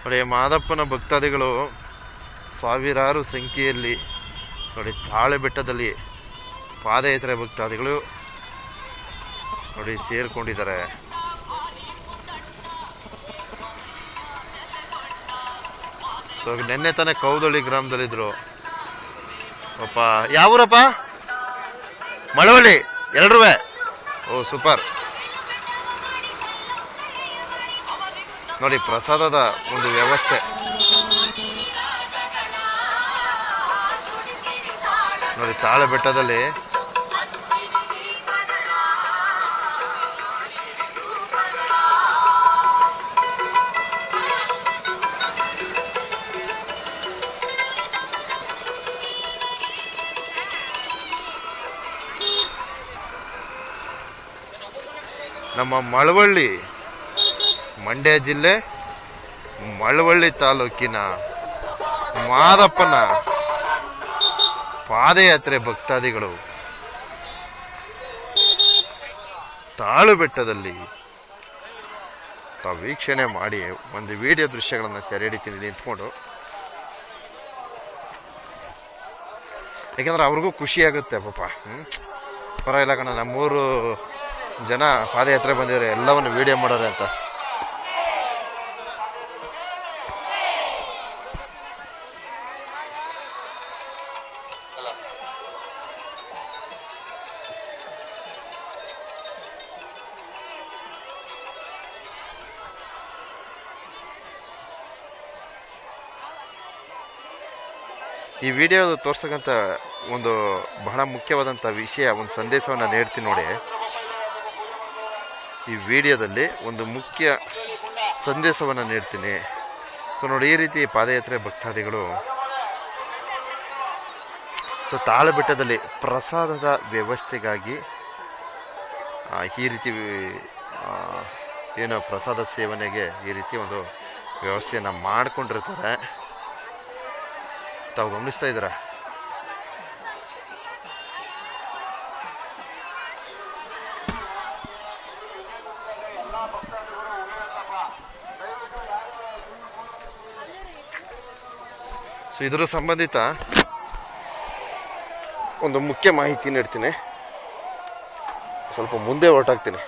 ನೋಡಿ ಮಾದಪ್ಪನ ಭಕ್ತಾದಿಗಳು ಸಾವಿರಾರು ಸಂಖ್ಯೆಯಲ್ಲಿ ನೋಡಿ ತಾಳೆ ಬೆಟ್ಟದಲ್ಲಿ ಪಾದಯಾತ್ರೆ ಭಕ್ತಾದಿಗಳು ನೋಡಿ ಸೇರ್ಕೊಂಡಿದ್ದಾರೆ. ಸೊ ನಿನ್ನೆ ತಾನೇ ಕೌದಳ್ಳಿ ಗ್ರಾಮದಲ್ಲಿದ್ರು. ಅಪ್ಪ ಯಾವೂರಪ್ಪ? ಮಳವಳ್ಳಿ ಎರಡ್ರುವೆ ಓ, ಸೂಪರ್. ನೋಡಿ ಪ್ರಸಾದದ ಒಂದು ವ್ಯವಸ್ಥೆ. ನೋಡಿ ತಾಳೆ ಬೆಟ್ಟದಲ್ಲಿ ನಮ್ಮ ಮಳವಳ್ಳಿ ಮಂಡ್ಯ ಜಿಲ್ಲೆ, ಮಳವಳ್ಳಿ ತಾಲೂಕಿನ ಮಾದಪ್ಪನ ಪಾದಯಾತ್ರೆ ಭಕ್ತಾದಿಗಳು. ತಾಳು ಬೆಟ್ಟದಲ್ಲಿ ತಾವು ವೀಕ್ಷಣೆ ಮಾಡಿ ಒಂದು ವಿಡಿಯೋ ದೃಶ್ಯಗಳನ್ನು ಸೆರೆ ಹಿಡಿತೀನಿ ನಿಂತ್ಕೊಂಡು. ಯಾಕಂದ್ರೆ ಅವ್ರಿಗೂ ಖುಷಿ ಆಗುತ್ತೆ ಪಾಪ. ಹ್ಮ್? ಪರವಾಗಿಲ್ಲ ಕಣ, ನಮ್ಮೂರು ಜನ ಪಾದಯಾತ್ರೆ ಬಂದಿದ್ದಾರೆ, ಎಲ್ಲವನ್ನು ವಿಡಿಯೋ ಮಾಡೋರೆ ಅಂತ. ಈ ವಿಡಿಯೋ ತೋರಿಸ್ತಕ್ಕಂಥ ಒಂದು ಬಹಳ ಮುಖ್ಯವಾದಂಥ ವಿಷಯ, ಒಂದು ಸಂದೇಶವನ್ನು ನೀಡ್ತೀನಿ ನೋಡಿ. ಈ ವಿಡಿಯೋದಲ್ಲಿ ಒಂದು ಮುಖ್ಯ ಸಂದೇಶವನ್ನು ನೀಡ್ತೀನಿ. ಸೊ ನೋಡಿ, ಈ ರೀತಿ ಪಾದಯಾತ್ರೆ ಭಕ್ತಾದಿಗಳು ಸೊ ತಾಳಬೆಟ್ಟದಲ್ಲಿ ಪ್ರಸಾದದ ವ್ಯವಸ್ಥೆಗಾಗಿ ಈ ರೀತಿ ಏನು ಪ್ರಸಾದ ಸೇವನೆಗೆ ಈ ರೀತಿ ಒಂದು ವ್ಯವಸ್ಥೆಯನ್ನು ಮಾಡಿಕೊಂಡಿರ್ತಾರೆ. ತಾವು ಗಮನಿಸ್ತಾ ಇದ್ದೀರಾ? ಸೊ ಇದರ ಸಂಬಂಧಿತ ಒಂದು ಮುಖ್ಯ ಮಾಹಿತಿ ನೀಡ್ತೀನಿ. ಸ್ವಲ್ಪ ಮುಂದೆ ಹೊರಟಾಗ್ತೀನಿ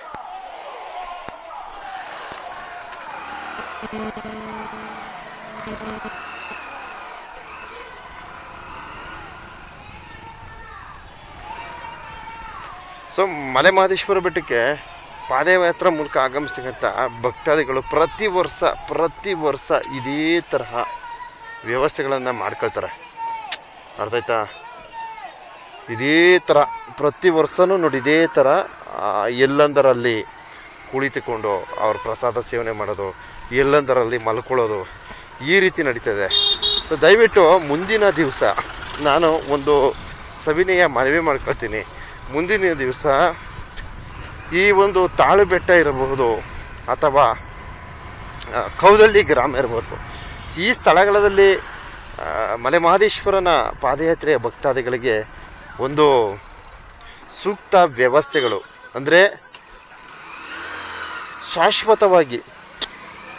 ಸೊ ಮಲೆ ಮಹದೇಶ್ವರ ಬೆಟ್ಟಕ್ಕೆ ಪಾದಯಾತ್ರ ಮೂಲಕ ಆಗಮಿಸ್ತಕ್ಕಂಥ ಭಕ್ತಾದಿಗಳು ಪ್ರತಿ ವರ್ಷ ಪ್ರತಿ ವರ್ಷ ಇದೇ ತರಹ ವ್ಯವಸ್ಥೆಗಳನ್ನು ಮಾಡ್ಕೊಳ್ತಾರೆ. ಅರ್ಥ ಆಯ್ತಾ? ಇದೇ ಥರ ಪ್ರತಿ ವರ್ಷನೂ ನೋಡಿ ಇದೇ ಥರ ಎಲ್ಲಂದರಲ್ಲಿ ಕುಳಿತುಕೊಂಡು ಅವ್ರ ಪ್ರಸಾದ ಸೇವನೆ ಮಾಡೋದು, ಎಲ್ಲಂದರಲ್ಲಿ ಮಲ್ಕೊಳ್ಳೋದು ಈ ರೀತಿ ನಡೀತದೆ. ಸೊ ದಯವಿಟ್ಟು ಮುಂದಿನ ದಿವಸ ನಾನು ಒಂದು ಸವಿನಯ ಮನವಿ ಮಾಡ್ಕೊಳ್ತೀನಿ. ಮುಂದಿನ ದಿವಸ ಈ ಒಂದು ತಾಳು ಬೆಟ್ಟ ಇರಬಹುದು ಅಥವಾ ಕೌದಳ್ಳಿ ಗ್ರಾಮ ಇರಬಹುದು. ಈ ಸ್ಥಳಗಳಲ್ಲಿ ಮಲೆಮಹದೇಶ್ವರನ ಮಲೆ ಮಹದೇಶ್ವರನ ಪಾದಯಾತ್ರೆಯ ಭಕ್ತಾದಿಗಳಿಗೆ ಒಂದು ಸೂಕ್ತ ವ್ಯವಸ್ಥೆಗಳು. ಅಂದರೆ, ಶಾಶ್ವತವಾಗಿ,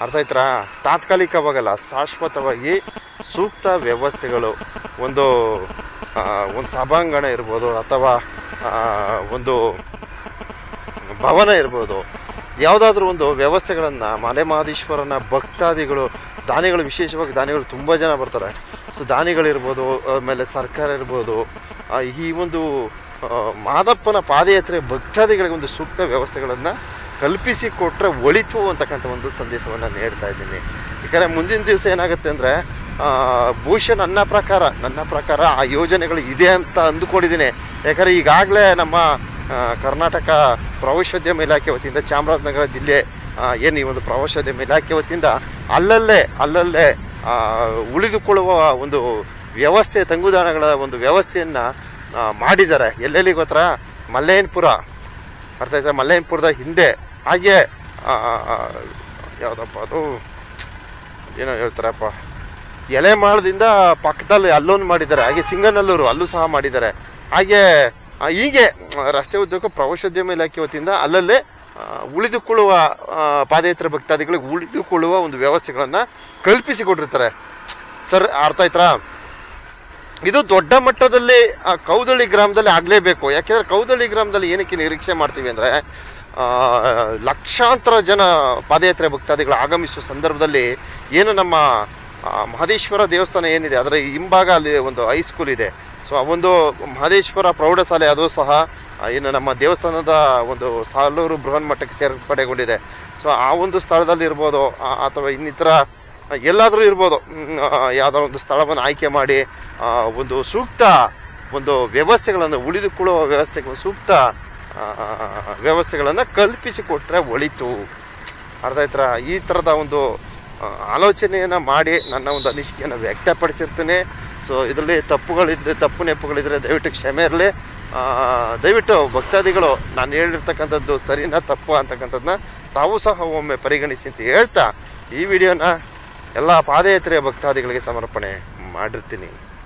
ಅರ್ಥ ಆಯ್ತಾ ತಾತ್ಕಾಲಿಕವಾಗಲ್ಲ, ಶಾಶ್ವತವಾಗಿ ಸೂಕ್ತ ವ್ಯವಸ್ಥೆಗಳು ಒಂದು ಒಂದು ಸಭಾಂಗಣ ಇರ್ಬೋದು ಅಥವಾ ಒಂದು ಭವನ ಇರ್ಬೋದು. ಯಾವುದಾದ್ರೂ ಒಂದು ವ್ಯವಸ್ಥೆಗಳನ್ನು ಮಲೆ ಮಹದೇಶ್ವರನ ಭಕ್ತಾದಿಗಳು, ದಾನಿಗಳು, ವಿಶೇಷವಾಗಿ ದಾನಿಗಳು ತುಂಬ ಜನ ಬರ್ತಾರೆ. ಸೊ ದಾನಿಗಳಿರ್ಬೋದು, ಆಮೇಲೆ ಸರ್ಕಾರ ಇರ್ಬೋದು ಈ ಒಂದು ಮಾದಪ್ಪನ ಪಾದಯಾತ್ರೆ ಭಕ್ತಾದಿಗಳಿಗೆ ಒಂದು ಸೂಕ್ತ ವ್ಯವಸ್ಥೆಗಳನ್ನು ಕಲ್ಪಿಸಿ ಕೊಟ್ಟರೆ ಒಳಿತು ಅಂತಕ್ಕಂಥ ಒಂದು ಸಂದೇಶವನ್ನು ನೀಡ್ತಾ ಇದ್ದೀನಿ. ಯಾಕಂದರೆ ಮುಂದಿನ ದಿವಸ ಏನಾಗುತ್ತೆ ಅಂದರೆ ಬಹುಶಃ ನನ್ನ ಪ್ರಕಾರ ನನ್ನ ಪ್ರಕಾರ ಆ ಯೋಜನೆಗಳು ಇದೆ ಅಂತ ಅಂದುಕೊಂಡಿದ್ದೀನಿ. ಯಾಕಂದರೆ ಈಗಾಗಲೇ ನಮ್ಮ ಕರ್ನಾಟಕ ಪ್ರವಾಸೋದ್ಯಮ ಇಲಾಖೆ ವತಿಯಿಂದ ಚಾಮರಾಜನಗರ ಜಿಲ್ಲೆ ಏನು ಈ ಒಂದು ಪ್ರವಾಸೋದ್ಯಮ ಇಲಾಖೆ ವತಿಯಿಂದ ಅಲ್ಲಲ್ಲೇ ಅಲ್ಲಲ್ಲೇ ಉಳಿದುಕೊಳ್ಳುವ ಒಂದು ವ್ಯವಸ್ಥೆ ತಂಗುದಾಣಗಳ ಒಂದು ವ್ಯವಸ್ಥೆಯನ್ನು ಮಾಡಿದ್ದಾರೆ. ಎಲ್ಲೆಲ್ಲಿ ಗೊತ್ತರ ಮಲ್ಲೇನ್ಪುರ. ಅರ್ಥ ಆಯ್ತಾ? ಮಲ್ಲೇನ್ಪುರದ ಹಿಂದೆ. ಹಾಗೆ ಆ, ಅದು? ಏನೋ ಹೇಳ್ತಾರಪ್ಪ. ಎಲೆಮಾಳದಿಂದ ಪಕ್ಕದಲ್ಲಿ ಅಲ್ಲೊಂದು ಮಾಡಿದ್ದಾರೆ. ಹಾಗೆ ಸಿಂಗನಲ್ಲೂರು ಅಲ್ಲೂ ಸಹ ಮಾಡಿದ್ದಾರೆ. ಹಾಗೆ ಹೀಗೆ ರಸ್ತೆ ಉದ್ದಕ್ಕೂ ಪ್ರವಾಸೋದ್ಯಮ ಇಲಾಖೆ ವತಿಯಿಂದ ಅಲ್ಲಲ್ಲೇ ಉಳಿದುಕೊಳ್ಳುವ ಪಾದಯಾತ್ರೆ ಭಕ್ತಾದಿಗಳಿಗೆ ಉಳಿದುಕೊಳ್ಳುವ ಒಂದು ವ್ಯವಸ್ಥೆಗಳನ್ನ ಕಲ್ಪಿಸಿಕೊಟ್ಟಿರ್ತಾರೆ. ಸರ್, ಅರ್ಥ ಆಯ್ತಾ? ಇದು ದೊಡ್ಡ ಮಟ್ಟದಲ್ಲಿ ಕೌದಳ್ಳಿ ಗ್ರಾಮದಲ್ಲಿ ಆಗಲೇಬೇಕು. ಯಾಕೆಂದ್ರೆ ಕೌದಳ್ಳಿ ಗ್ರಾಮದಲ್ಲಿ ಏನಕ್ಕೆ ನಿರೀಕ್ಷೆ ಮಾಡ್ತೀವಿ ಅಂದ್ರೆ ಲಕ್ಷಾಂತರ ಜನ ಪಾದಯಾತ್ರೆ ಭಕ್ತಾದಿಗಳು ಆಗಮಿಸುವ ಸಂದರ್ಭದಲ್ಲಿ ಏನು ನಮ್ಮ ಮಹದೇಶ್ವರ ದೇವಸ್ಥಾನ ಏನಿದೆ, ಅದರ ಹಿಂಭಾಗ ಅಲ್ಲಿ ಒಂದು ಹೈಸ್ಕೂಲ್ ಇದೆ. ಸೊ ಆ ಒಂದು ಮಹದೇಶ್ವರ ಪ್ರೌಢಶಾಲೆ ಅದು ಸಹ ಇನ್ನು ನಮ್ಮ ದೇವಸ್ಥಾನದ ಒಂದು ಸಾಲೂರು ಬೃಹನ್ ಮಠಕ್ಕೆ ಸೇರ್ಪಡೆಗೊಂಡಿದೆ. ಸೊ ಆ ಒಂದು ಸ್ಥಳದಲ್ಲಿ ಇರ್ಬೋದು ಅಥವಾ ಇನ್ನಿತರ ಎಲ್ಲಾದರೂ ಇರ್ಬೋದು ಯಾವುದೋ ಒಂದು ಸ್ಥಳವನ್ನು ಆಯ್ಕೆ ಮಾಡಿ ಒಂದು ಸೂಕ್ತ ಒಂದು ವ್ಯವಸ್ಥೆಗಳನ್ನು, ಉಳಿದುಕೊಳ್ಳುವ ವ್ಯವಸ್ಥೆಗಳು ಸೂಕ್ತ ವ್ಯವಸ್ಥೆಗಳನ್ನು ಕಲ್ಪಿಸಿಕೊಟ್ರೆ ಒಳಿತು. ಅರ್ಥ ಈ ಥರದ ಒಂದು ಆಲೋಚನೆಯನ್ನು ಮಾಡಿ ನನ್ನ ಒಂದು ಅನಿಸಿಕೆಯನ್ನು ವ್ಯಕ್ತಪಡಿಸಿರ್ತೀನಿ. ಸೊ ಇದರಲ್ಲಿ ತಪ್ಪುಗಳಿದ್ದರೆ ತಪ್ಪು ನೆಪ್ಪುಗಳಿದ್ರೆ ದಯವಿಟ್ಟು ಕ್ಷಮೆ ಇರಲಿ. ದಯವಿಟ್ಟು ಭಕ್ತಾದಿಗಳು, ನಾನು ಹೇಳಿರ್ತಕ್ಕಂಥದ್ದು ಸರಿನಾ ತಪ್ಪು ಅಂತಕ್ಕಂಥದ್ದನ್ನ ತಾವು ಸಹ ಒಮ್ಮೆ ಪರಿಗಣಿಸಿ ಅಂತ ಹೇಳ್ತಾ ಈ ವಿಡಿಯೋನ ಎಲ್ಲ ಪಾದಯಾತ್ರೆಯ ಭಕ್ತಾದಿಗಳಿಗೆ ಸಮರ್ಪಣೆ ಮಾಡಿರ್ತೀನಿ.